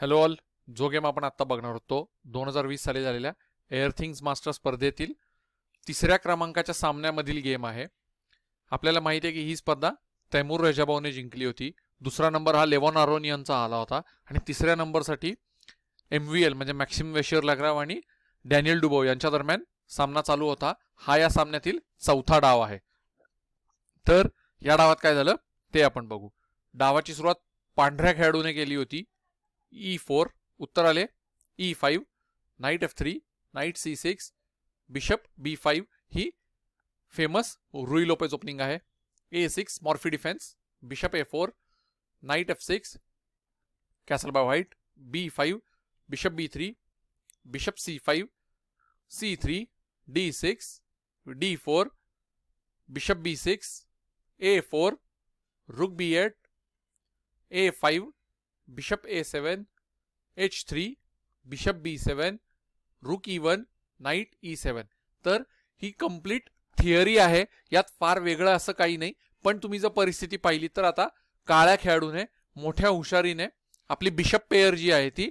Hello all जो game आपण आत्ता बघणार होतो दोन हजार वीस साली झालेल्या एअर थिंग्स मास्टर स्पर्धेतील तिसऱ्या क्रमांकाच्या सामन्यामधील गेम आहे. आपल्याला माहिती आहे की ही स्पर्धा तैमूर रेजाबाऊने जिंकली होती. दुसरा नंबर हा लेवॉन आरोनियनचा आला होता. आणि तिसऱ्या नंबरसाठी एम व्ही एल म्हणजे मॅक्सिम वेशियर लग्राव आणि डॅनियल डुबो यांच्या दरम्यान सामना चालू होता. हा या सामन्यातील चौथा डाव आहे. तर या डावात काय झालं? ते आपण बघू. डावाची सुरुवात पांढऱ्या खेळाडूने केली होती. ई फोर उत्तर आले E five knight F three knight C six bishop B five ही फ़ेमस रुई लोपेज ओपनिंग आहे A six Morphy defence bishop A four knight F six castle by white B five bishop B three bishop C five C three D six D four bishop B six A four rook B eight A five bishop A seven H three bishop B seven rook E one knight E seven. तर ही complete theory आहे. यात फार वेगळं असं काही नाही. पण तुम्ही जर परिस्थिती पाहिली तर आता काळ्या खेळाडूने मोठ्या हुशारीने आपली बिशप पेअर जी आहे ती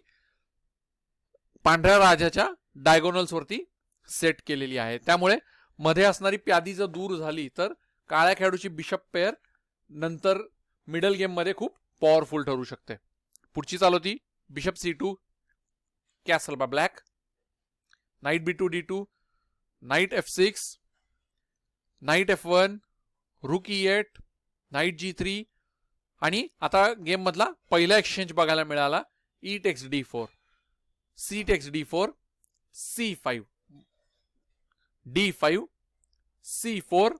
पांढऱ्या राजाच्या डायगोनल्सवरती सेट केलेली आहे. त्यामुळे मध्ये असणारी प्यादी जर दूर झाली तर काळ्या खेळाडूची बिशप पेअर नंतर मिडल गेममध्ये खूप पॉवरफुल ठरू शकते. पुढची चाल होती बिशप सी टू कॅसल बा black knight B two D two knight F six knight F one rook E eight knight G three आणि आता गेममधला पहिला एक्सचेंज बघायला मिळाला E takes D four C takes D four C five D five C four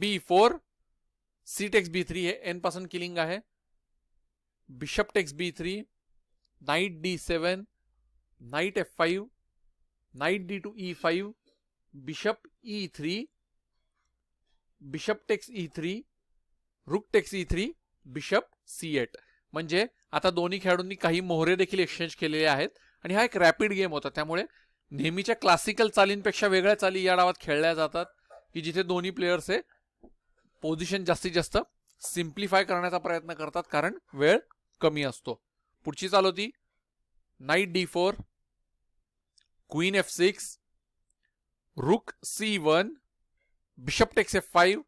B four C takes B three हे एनपासून killing आहे. Bishop takes B three knight D seven knight F five knight D two E five bishop E three bishop takes E three rook takes E three bishop C eight. म्हणजे आता दोन्ही खेळाडूंनी काही मोहरे देखील एक्सचेंज केलेले आहेत आणि हा एक रॅपिड गेम होता. त्यामुळे नेहमीच्या क्लासिकल चालींपेक्षा वेगळ्या चाली या डावात खेळल्या जातात की जिथे दोन्ही प्लेयर्स हे पोझिशन जास्तीत जास्त सिम्प्लिफाय करण्याचा प्रयत्न करतात कारण वेळ कमी असतो. पुढची चाल होती. Knight D four queen F six rook C one bishop takes F five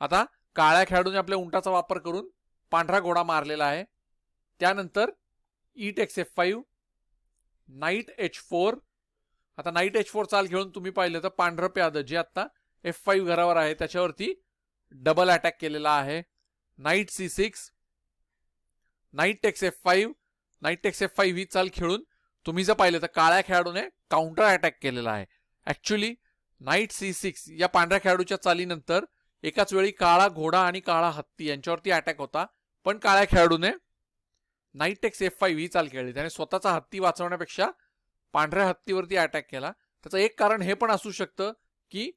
आता काळ्या खेळाडूने आपल्या उंटाचा वापर करून पांढरा घोडा मारलेला आहे. त्यानंतर E takes F five knight H four आता नाईट एच फोर चाल खेळून तुम्ही पाहिलं तर पांढरं प्याद जे आता एफ फाईव्ह घरावर आहे त्याच्यावरती डबल अटॅक केलेला आहे. Knight C six knight takes F five knight takes F five ही चाल खेळून तुम्ही जर पाहिलं तर काळ्या खेळाडूने काउंटर अटॅक केलेला आहे. ऍक्च्युली नाईट सी सिक्स या पांढऱ्या खेळाडूच्या चालीनंतर एकाच वेळी काळा घोडा आणि काळा हत्ती यांच्यावरती अटॅक होता. पण काळ्या खेळाडूने नाईट टेक्स एफ फाईव्ह ही चाल खेळली. त्याने स्वतःचा हत्ती वाचवण्यापेक्षा पांढऱ्या हत्तीवरती अटॅक केला. त्याचं एक कारण हे पण असू शकतं की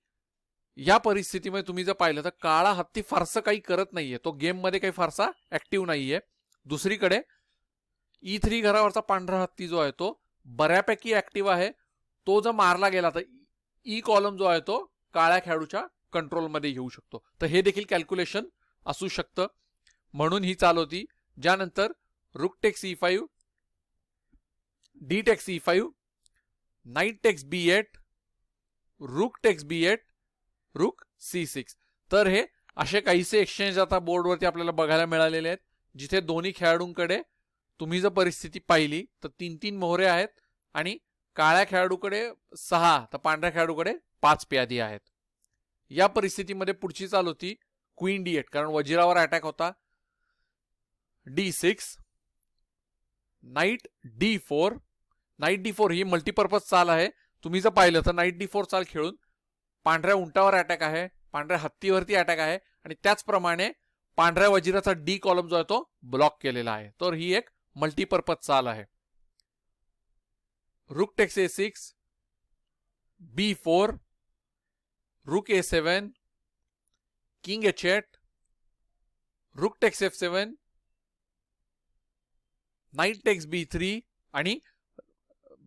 या परिस्थितीमध्ये तुम्ही जर पाहिलं तर काळा हत्ती फारसं काही करत नाहीये. तो गेममध्ये काही फारसा ऍक्टिव्ह नाहीये. दुसरीकडे e ई थ्री घरावरचा पांढरा हत्ती जो आहे तो बऱ्यापैकी ऍक्टिव्ह आहे. तो जर मारला गेला तर e ई कॉलम जो आहे तो काळ्या खेळाडूच्या कंट्रोलमध्ये येऊ शकतो. तर हे देखील कॅल्क्युलेशन असू शकतं. म्हणून ही चाल होती. ज्यानंतर rook takes E five D takes E five knight takes B eight rook takes B eight rook C six तर हे असे काहीसे एक्सचेंज आता बोर्डवरती आपल्याला बघायला मिळालेले आहेत. जिथे दोन्ही खेळाडूंकडे तुम्ही जर परिस्थिती पाहिली तर तीन तीन मोहरे आहेत आणि काळ्या खेळाडूकडे सहा तर पांढऱ्या खेळाडूकडे पाच प्यादी आहेत. या परिस्थितीमध्ये पुढची चाल होती क्वीन डी एट कारण वजिरावर अटॅक होता. D six knight D four knight D four ही मल्टीपर्पज चाल आहे. तुम्ही जर पाहिलं तर नाईट डी फोर चाल खेळून पांढऱ्या उंटावर अटॅक आहे पांढऱ्या हत्तीवरती अटॅक आहे आणि त्याचप्रमाणे पांढऱ्या वजिराचा डी कॉलम जो आहे तो ब्लॉक केलेला आहे. तर ही एक मल्टीपर्पज चाल आहे. Rook takes A six B four rook A seven king H eight rook takes F seven knight takes B three आणि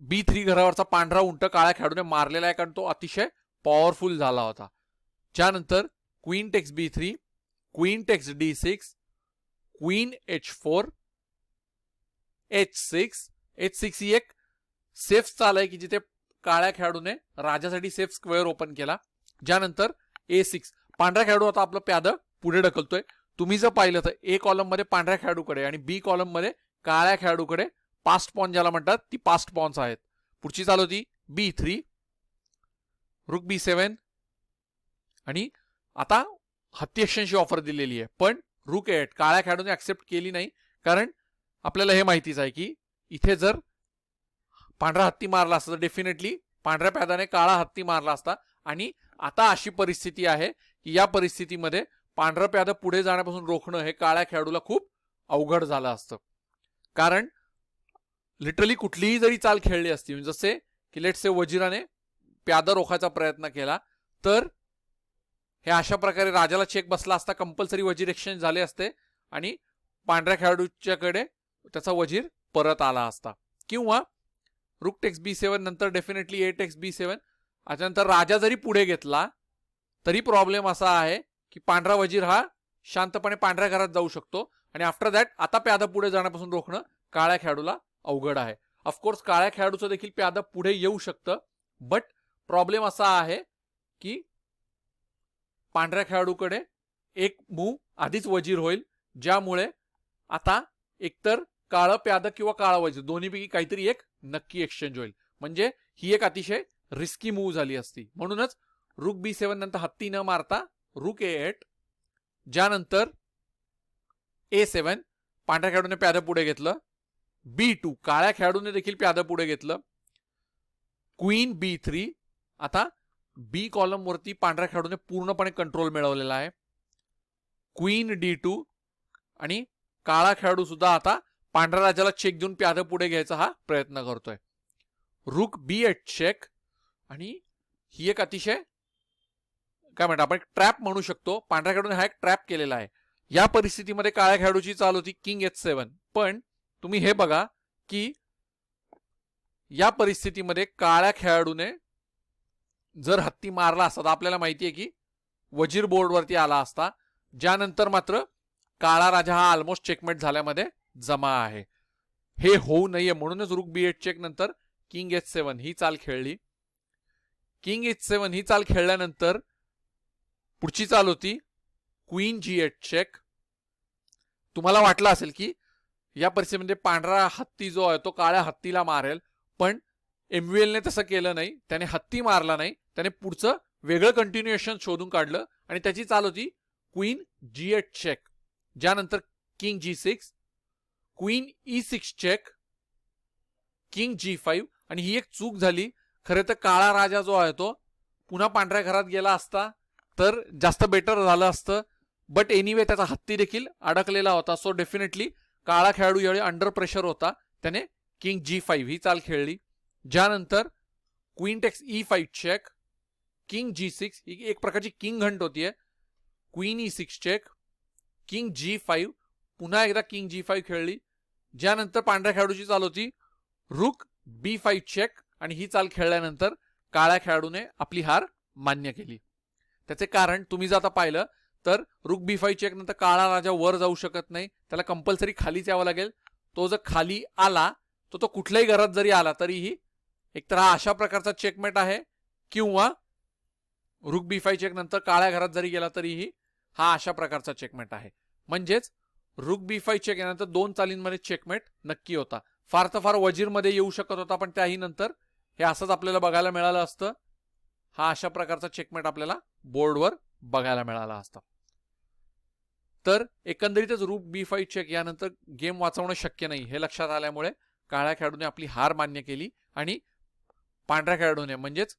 बी थ्री घरावरचा पांढरा उंट काळ्या खेळाडूने मारलेला आहे कारण तो अतिशय पॉवरफुल झाला होता. त्यानंतर queen takes B three queen takes D six queen H four H six H six ही एक सेफ चाल आहे की जिथे काळ्या खेळाडूने राजासाठी सेफ स्क्वेअर ओपन केला. ज्यानंतर ए सिक्स पांढऱ्या खेळाडू आता आपलं प्याद पुढे ढकलतोय. तुम्ही जर पाहिलं तर ए कॉलममध्ये पांढऱ्या खेळाडूकडे आणि बी कॉलममध्ये काळ्या खेळाडूकडे पास्ट पॉन ज्याला म्हणतात ती पास्ट पॉन्स आहेत. पुढची चाल होती बी थ्री रुक बी सेवन आणि आता हत्ती ऑफर दिलेली आहे. पण रुक एट काळ्या खेळाडूने ऍक्सेप्ट केली नाही. कारण आपल्याला हे माहितीच आहे की इथे जर पांढरा हत्ती मारला असता तर डेफिनेटली पांढऱ्या प्यादाने काळा हत्ती मारला असता. आणि आता अशी परिस्थिती आहे की या परिस्थितीमध्ये पांढरा प्याद पुढे जाण्यापासून रोखणं हे काळ्या खेळाडूला खूप अवघड झालं असतं. कारण लिटरली कुठलीही जरी चाल खेळली असती जसे की लेट से वजिराने प्यादा रोखायचा प्रयत्न केला तर हे अशा प्रकारे राजाला चेक बसला असता कंपल्सरी वजीर एक्सचेंज झाले असते आणि पांढऱ्या खेळाडूच्याकडे त्याचा वजीर परत आला असता. किंवा रुक टेक्स बी सेवन नंतर डेफिनेटली ए टेक्स बी सेवन त्याच्यानंतर राजा जरी पुढे घेतला तरी प्रॉब्लेम असा आहे की पांढरा वजीर हा शांतपणे पांढऱ्या घरात जाऊ शकतो आणि आफ्टर दॅट आता प्यादा पुढे जाण्यापासून रोखणं काळ्या खेळाडूला अवघड आहे. ऑफकोर्स काळ्या खेळाडूचं देखील प्यादा पुढे येऊ शकतं बट प्रॉब्लेम असा आहे की पांढऱ्या खेळाडूकडे एक मूव आधीच वजीर होईल ज्यामुळे आता एकतर काळं प्याद किंवा काळा वजीर दोन्हीपैकी काहीतरी एक नक्की एक्सचेंज होईल. म्हणजे ही एक अतिशय रिस्की मूव झाली असती. म्हणूनच रुक बी सेवन नंतर हत्ती न मारता रुक ए एट ज्यानंतर ए सेवन पांढऱ्या खेळाडूने प्याद पुढे घेतलं बी टू काळ्या खेळाडूने देखील प्यादं पुढे घेतलं क्वीन बी थ्री आता बी कॉलमवरती पांढऱ्या खेळाडूने पूर्णपणे कंट्रोल मिळवलेला आहे. क्वीन डी टू आणि काळा खेळाडू सुद्धा आता पांढऱ्या राजाला चेक देऊन प्याद पुढे घ्यायचा हा प्रयत्न करतोय. रुक बी एट चेक आणि ही एक अतिशय काय म्हणतात आपण ट्रॅप म्हणू शकतो. पांढऱ्या खेळाडूने हा एक ट्रॅप केलेला आहे. या परिस्थितीमध्ये काळ्या खेळाडूची चाल होती किंग एच सेवन पण तुम्ही हे बघा की या परिस्थितीमध्ये काळ्या खेळाडूने जर हत्ती मारला असता तर आपल्याला माहिती आहे की वजीर बोर्डवरती आला असता. ज्यानंतर मात्र काळा राजा हा ऑलमोस्ट चेकमेट झाल्यामध्ये जमा आहे. हे होऊ नये म्हणूनच रुक बी एट चेक नंतर किंग एच सेवन ही चाल खेळली. किंग एच सेवन ही चाल खेळल्यानंतर पुढची चाल होती क्वीन जी एट चेक तुम्हाला वाटलं असेल की या परिस्थितीमध्ये पांढरा हत्ती जो आहे तो काळ्या हत्तीला मारेल पण एमव्हीएलने तसं केलं नाही त्याने हत्ती मारला नाही त्याने पुढचं वेगळं कंटिन्युएशन शोधून काढलं आणि त्याची चाल होती क्वीन जी एट चेक ज्यानंतर king G six queen E six check king G five आणि ही एक चूक झाली. खरं तर काळा राजा जो आहे तो पुन्हा पांढऱ्या घरात गेला असता तर जास्त बेटर झालं असतं. बट एनिवे त्याचा हत्ती देखील अडकलेला होता. सो डेफिनेटली काळा खेळाडू यावेळी अंडर प्रेशर होता. त्याने किंग जी फाईव्ह ही चाल खेळली. ज्यानंतर queen takes E five check king G six ही एक प्रकारची किंग हंट होतीये queen E six check king G five पुन्हा एकदा किंग जी फाईव्ह खेळली. ज्यानंतर पांढऱ्या खेळाडूची चाल होती. रुक बी फाईव्ह चेक आणि ही चाल खेळल्यानंतर काळ्या खेळाडूने आपली हार मान्य केली. त्याचे कारण तुम्ही जर आता पाहिलं तर रुक बी फाईव्ह चेक नंतर काळा राजा वर जाऊ शकत नाही. त्याला कंपल्सरी खालीच यावं लागेल. तो जर खाली आला तो तो कुठल्याही घरात जरी आला तरीही एकतर हा अशा प्रकारचा चेकमेट आहे किंवा रुक बी फाईव्ह चेक नंतर काळ्या घरात जरी गेला तरीही हा अशा प्रकारचा चेकमेट आहे. म्हणजेच रुक बी फाईव्ह चेक यानंतर दोन चालींमध्ये चेकमेट नक्की होता. फार तर फार वजीरमध्ये येऊ शकत होता पण त्याही नंतर हे असंच आपल्याला बघायला मिळालं असतं. हा अशा प्रकारचा चेकमेट आपल्याला बोर्डवर बघायला मिळाला असता. तर एकंदरीतच रूप बी फाईव्ह चेक यानंतर गेम वाचवणं शक्य नाही हे लक्षात आल्यामुळे काळ्या खेळाडूने आपली हार मान्य केली आणि पांढऱ्या खेळाडूने म्हणजेच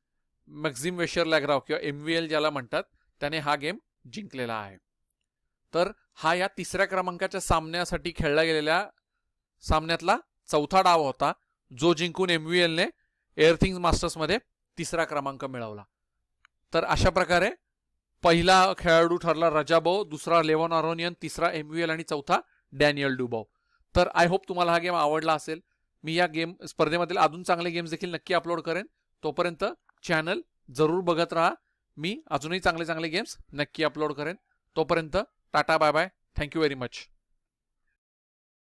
मॅक्झिम वेशर लॅग्राव किंवा एम व्ही एल ज्याला म्हणतात त्याने हा गेम जिंकलेला आहे. तर हा या तिसऱ्या क्रमांकाच्या सामन्यासाठी खेळला गेलेल्या सामन्यातला चौथा डाव होता जो जिंकून एम व्ही एलने एअरथिंग्स मास्टर्समध्ये तिसरा क्रमांक मिळवला. तर अशा प्रकारे पहिला खेळाडू ठरला रजाबो दुसरा लेवन आरोनियन तिसरा एम व्ही एल आणि चौथा डॅनियल डुबो. तर आय होप तुम्हाला हा गेम आवडला असेल. मी या गेम स्पर्धेमधील अजून चांगले गेम्स देखील नक्की अपलोड करेन. तोपर्यंत चॅनल जरूर बघत राहा. मी अजूनही चांगले चांगले गेम्स नक्की अपलोड करेन. तोपर्यंत tata bye bye thank you very much